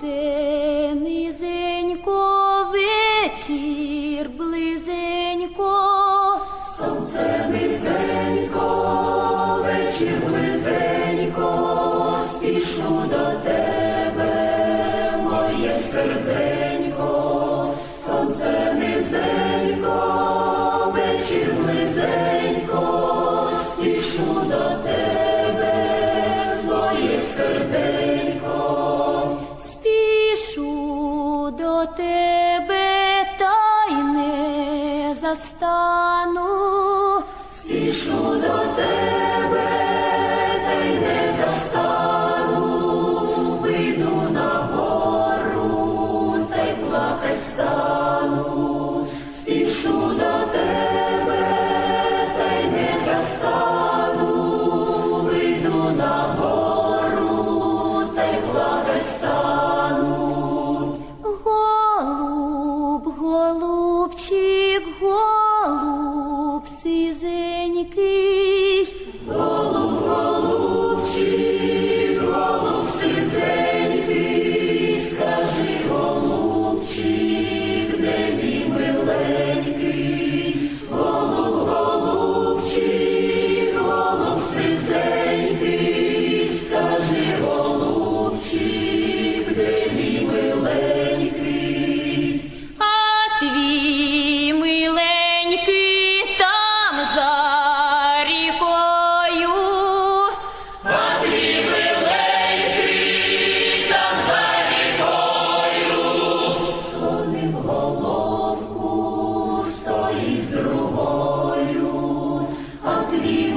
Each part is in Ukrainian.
Це низенько вечір близенько, сонце низенько. настану, спішу до тебе. головку стоїть з другою, а твій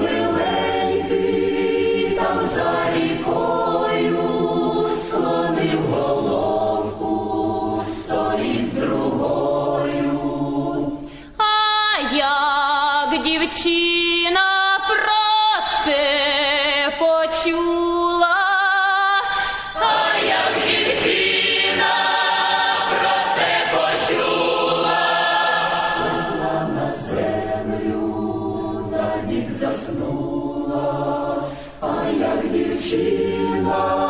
там за рікою, слонив головку, стоїть з другою. А як дівчина. Sheila.